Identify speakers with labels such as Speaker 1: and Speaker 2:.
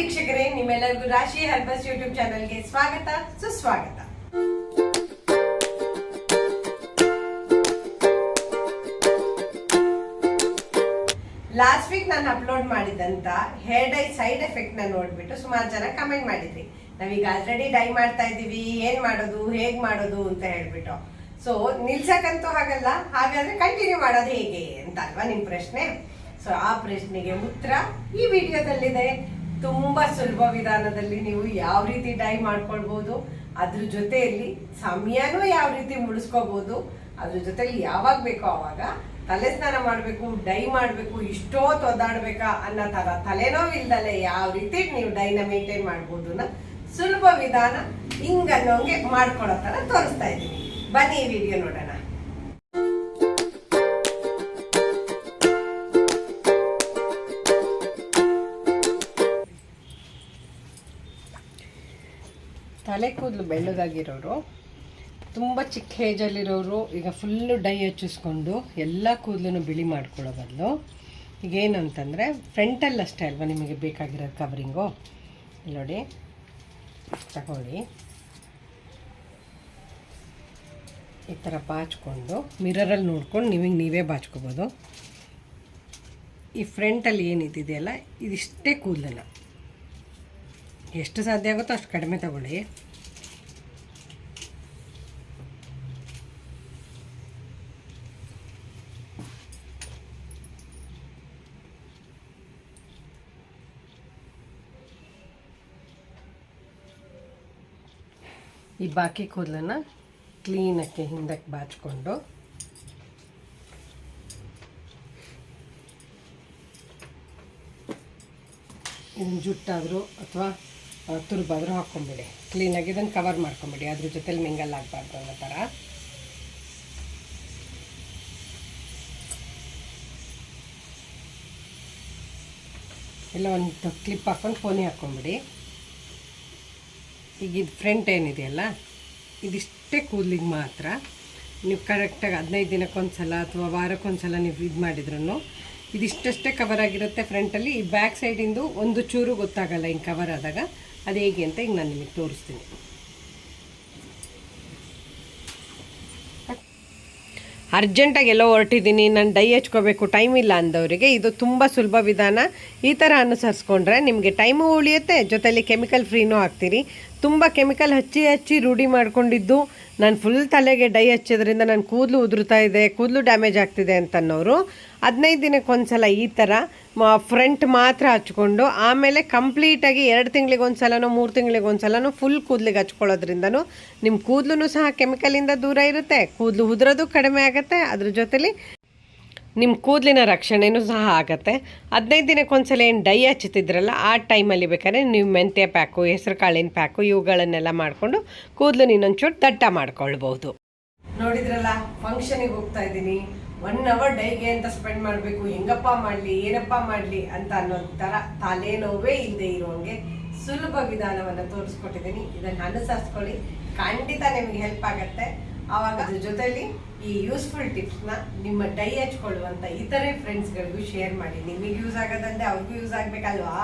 Speaker 1: ಎಲ್ಲರಿಗೂ ರಾಶಿ ಹರ್ಬಸ್ ಯೂಟ್ಯೂಬ್ ಚಾನಲ್ಗೆ ಸ್ವಾಗತ, ಸುಸ್ವಾಗತ. ಲಾಸ್ಟ್ ವೀಕ್ ನಾನು ಅಪ್ಲೋಡ್ ಮಾಡಿದಂತ ಹೇರ್ ಡೈ ಸೈಡ್ ಎಫೆಕ್ಟ್ನ ನೋಡ್ಬಿಟ್ಟು ಸುಮಾರು ಜನ ಕಮೆಂಟ್ ಮಾಡಿದ್ರಿ. ನಾವೀಗ ಆಲ್ರೆಡಿ ಡೈ ಮಾಡ್ತಾ ಇದೀವಿ ಏನ್ ಮಾಡೋದು, ಹೇಗ್ ಮಾಡೋದು ಅಂತ ಹೇಳ್ಬಿಟ್ಟು. ಸೊ ನಿಲ್ಸಕ್ಕಂತೂ ಹಾಗಲ್ಲ ಹಾಗಾದ್ರೆ ಕಂಟಿನ್ಯೂ ಮಾಡೋದು ಹೇಗೆ ಅಂತ ಅಲ್ವಾ ನಿಮ್ ಪ್ರಶ್ನೆ? ಸೊ ಆ ಪ್ರಶ್ನೆಗೆ ಉತ್ತರ ಈ ವಿಡಿಯೋದಲ್ಲಿದೆ ತುಂಬಾ ಸುಲಭ ವಿಧಾನದಲ್ಲಿ ನೀವು ಯಾವ ರೀತಿ ಡೈ ಮಾಡ್ಕೊಳ್ಬಹುದು ಅದ್ರ ಜೊತೆಯಲ್ಲಿ ಸಮಯನೂ ಯಾವ ರೀತಿ ಮುಡಿಸ್ಕೋಬಹುದು ಅದ್ರ ಜೊತೆಲಿ ಯಾವಾಗ ಬೇಕೋ ಅವಾಗ ತಲೆ ಸ್ನಾನ ಮಾಡಬೇಕು ಡೈ ಮಾಡಬೇಕು ಇಷ್ಟೊತ್ತು ಒದ್ದಾಡ್ಬೇಕಾ ಅನ್ನೋ ತರ ತಲೆನೋವಿಲ್ದಲೆ ಯಾವ ರೀತಿ ನೀವು ಡೈನ ಮೇಂಟೈನ್ ಮಾಡ್ಬೋದು ಸುಲಭ ವಿಧಾನ ಹಿಂಗನ್ನೋಂಗೆ ಮಾಡ್ಕೊಳ್ಳೋ ತರ ತೋರಿಸ್ತಾ ಇದ್ದೀನಿ. ಬನ್ನಿ ಈ ವಿಡಿಯೋ ನೋಡೋಣ. ತಲೆ ಕೂದಲು ಬೆಳ್ಳಗಾಗಿರೋರು, ತುಂಬ ಚಿಕ್ಕ ಏಜಲ್ಲಿರೋರು, ಈಗ ಫುಲ್ಲು ಡೈ ಹಚ್ಚಿಸ್ಕೊಂಡು ಎಲ್ಲ ಕೂದಲನ್ನು ಬಿಳಿ ಮಾಡ್ಕೊಳ್ಳೋ ಬದಲು ಈಗ ಏನಂತಂದರೆ ಫ್ರಂಟಲ್ಲಿ ಅಷ್ಟೇ ಅಲ್ವಾ ನಿಮಗೆ ಬೇಕಾಗಿರೋ ಕವರಿಂಗು ನೋಡಿ, ತಗೊಳ್ಳಿ. ಈ ಥರ ಬಾಚ್ಕೊಂಡು ಮಿರರಲ್ಲಿ ನೋಡ್ಕೊಂಡು ನಿಮಗೆ ನೀವೇ ಬಾಚ್ಕೋಬೋದು. ಈ ಫ್ರಂಟಲ್ಲಿ ಏನಿದೆಯಲ್ಲ ಇದಿಷ್ಟೇ ಕೂದಲನ್ನು. ಎಷ್ಟು ಸಾಧ್ಯ ಆಗುತ್ತೋ ಅಷ್ಟು ಕಡಿಮೆ ತಗೊಳ್ಳಿ. ಈ ಬಾಕಿ ಕೂದಲನ್ನು ಕ್ಲೀನಕ್ಕೆ ಹಿಂದಕ್ಕೆ ಬಾಚಿಕೊಂಡು. ಇದನ್ನು ಜುಟ್ಟಾದರೂ ಅಥವಾ ತುರುಬಾದರೂ ಹಾಕ್ಕೊಂಬಿಡಿ ಕ್ಲೀನಾಗಿ ಇದನ್ನು ಕವರ್ ಮಾಡ್ಕೊಂಬಿಡಿ. ಅದ್ರ ಜೊತೆಲಿ ಮಿಂಗಲ್ ಆಗಬಾರ್ದು ಅನ್ನೋ ಥರ ಎಲ್ಲ ಒಂದು ಕ್ಲಿಪ್ ಹಾಕ್ಕೊಂಡು ಫೋನಿ ಹಾಕ್ಕೊಂಬಿಡಿ ಈಗ ಇದು ಫ್ರಂಟ್ ಏನಿದೆಯಲ್ಲ, ಇದಿಷ್ಟೇ ಕೂದಲಿಗೆ ಮಾತ್ರ. ನೀವು ಕರೆಕ್ಟಾಗಿ ಹದಿನೈದು ದಿನಕ್ಕೊಂದ್ಸಲ ಅಥವಾ ವಾರಕ್ಕೊಂದ್ಸಲ ನೀವು ಇದು ಮಾಡಿದ್ರು ಇದಿಷ್ಟಷ್ಟೇ ಕವರ್ ಆಗಿರುತ್ತೆ ಫ್ರಂಟಲ್ಲಿ ಈ ಬ್ಯಾಕ್ ಸೈಡಿಂದು ಒಂದು ಚೂರು ಗೊತ್ತಾಗಲ್ಲ ಹಿಂಗೆ ಕವರ್ ಆದಾಗ. ಅದು ಹೇಗೆ ಅಂತ ಈಗ ನಾನು ನಿಮಗೆ ತೋರಿಸ್ತೀನಿ. ಅರ್ಜೆಂಟಾಗಿ ಎಲ್ಲೋ ಹೊರಟಿದ್ದೀನಿ, ನಾನು ಡೈ ಹಚ್ಕೋಬೇಕು, ಟೈಮ್ ಇಲ್ಲ ಅಂದವರಿಗೆ ಇದು ತುಂಬ ಸುಲಭ ವಿಧಾನ. ಈ ಥರ ಅನುಸರಿಸ್ಕೊಂಡ್ರೆ ನಿಮಗೆ ಟೈಮು ಉಳಿಯುತ್ತೆ ಜೊತೆಯಲ್ಲಿ ಕೆಮಿಕಲ್ ಫ್ರೀನೂ ಆಗ್ತೀರಿ. ತುಂಬ ಕೆಮಿಕಲ್ ಹಚ್ಚಿ ಹಚ್ಚಿ ರೂಢಿ ಮಾಡ್ಕೊಂಡಿದ್ದು, ನಾನು ಫುಲ್ ತಲೆಗೆ ಡೈ ಹಚ್ಚೋದ್ರಿಂದ ನನ್ನ ಕೂದಲು ಉದುರ್ತಾ ಇದೆ, ಕೂದಲು ಡ್ಯಾಮೇಜ್ ಆಗ್ತಿದೆ ಅಂತನ್ನೋರು. ಹದಿನೈದು ದಿನಕ್ಕೆ ಒಂದ್ಸಲ ಈ ಥರ ಫ್ರಂಟ್ ಮಾತ್ರ ಹಚ್ಕೊಂಡು, ಆಮೇಲೆ ಕಂಪ್ಲೀಟಾಗಿ ಎರಡು ತಿಂಗಳಿಗೆ ಸಲನೋ ಮೂರು ತಿಂಗಳಿಗೆ ಸಲನೋ ಫುಲ್ ಕೂದಲಿಗೆ ಹಚ್ಕೊಳ್ಳೋದ್ರಿಂದನೂ ನಿಮ್ಮ ಕೂದಲು ಸಹ ಕೆಮಿಕಲಿಂದ ದೂರ ಇರುತ್ತೆ. ಕೂದಲು ಉದುರೋದು ಕಡಿಮೆ ಆಗುತ್ತೆ. ಅದ್ರ ಜೊತೆಲಿ ನಿಮ್ಮ ಕೂದಲಿನ ರಕ್ಷಣೆಯೂ ಸಹ ಆಗುತ್ತೆ. ಹದಿನೈದು ದಿನಕ್ಕೆ ಒಂದ್ಸಲ ಏನು ಡೈ ಹಚ್ಚುತ್ತಿದ್ರಲ್ಲ ಆ ಟೈಮಲ್ಲಿ ಬೇಕಾದ್ರೆ ನೀವು ಮೆಂತ್ಯ ಪ್ಯಾಕು, ಹೆಸರು ಕಾಳಿನ ಪ್ಯಾಕು, ಇವುಗಳನ್ನೆಲ್ಲ ಮಾಡಿಕೊಂಡು ಕೂದಲು ಇನ್ನೊಂಚೂರು ದಟ್ಟ ಮಾಡ್ಕೊಳ್ಬೋದು. ನೋಡಿದ್ರಲ್ಲ ಫಂಕ್ಷನಿಗೆ ಹೋಗ್ತಾ ಇದ್ದೀನಿ. ಒನ್ ಅವರ್ ಡೈಗೆ ಅಂತ ಸ್ಪೆಂಡ್ ಮಾಡಬೇಕು, ಹೆಂಗಪ್ಪ ಮಾಡಲಿ, ಏನಪ್ಪ ಮಾಡಲಿ ಅಂತ ಅನ್ನೋ ಥರ ತಲೆನೋವೇ ಇಲ್ಲದೆ ಇರೋಂಗೆ ಸುಲಭ ವಿಧಾನವನ್ನು ತೋರಿಸ್ಕೊಟ್ಟಿದ್ದೀನಿ. ಇದನ್ನು ಅನುಸರಿಸ್ಕೊಳ್ಳಿ. ಖಂಡಿತ ನಿಮಗೆ ಹೆಲ್ಪ್ ಆಗುತ್ತೆ. ಆವಾಗ ಅದ್ರ ಜೊತೆಯಲ್ಲಿ ಈ ಯೂಸ್ಫುಲ್ ಟಿಪ್ಸ್ನ ನಿಮ್ಮ ಡೈ ಹಚ್ಕೊಳ್ಳುವಂಥ ಇತರೆ ಫ್ರೆಂಡ್ಸ್ಗಳಿಗೂ ಶೇರ್ ಮಾಡಿ. ನಿಮಗೆ ಯೂಸ್ ಆಗೋದಂದ್ರೆ ಅವ್ರಿಗೂ ಯೂಸ್ ಆಗಬೇಕಲ್ವಾ?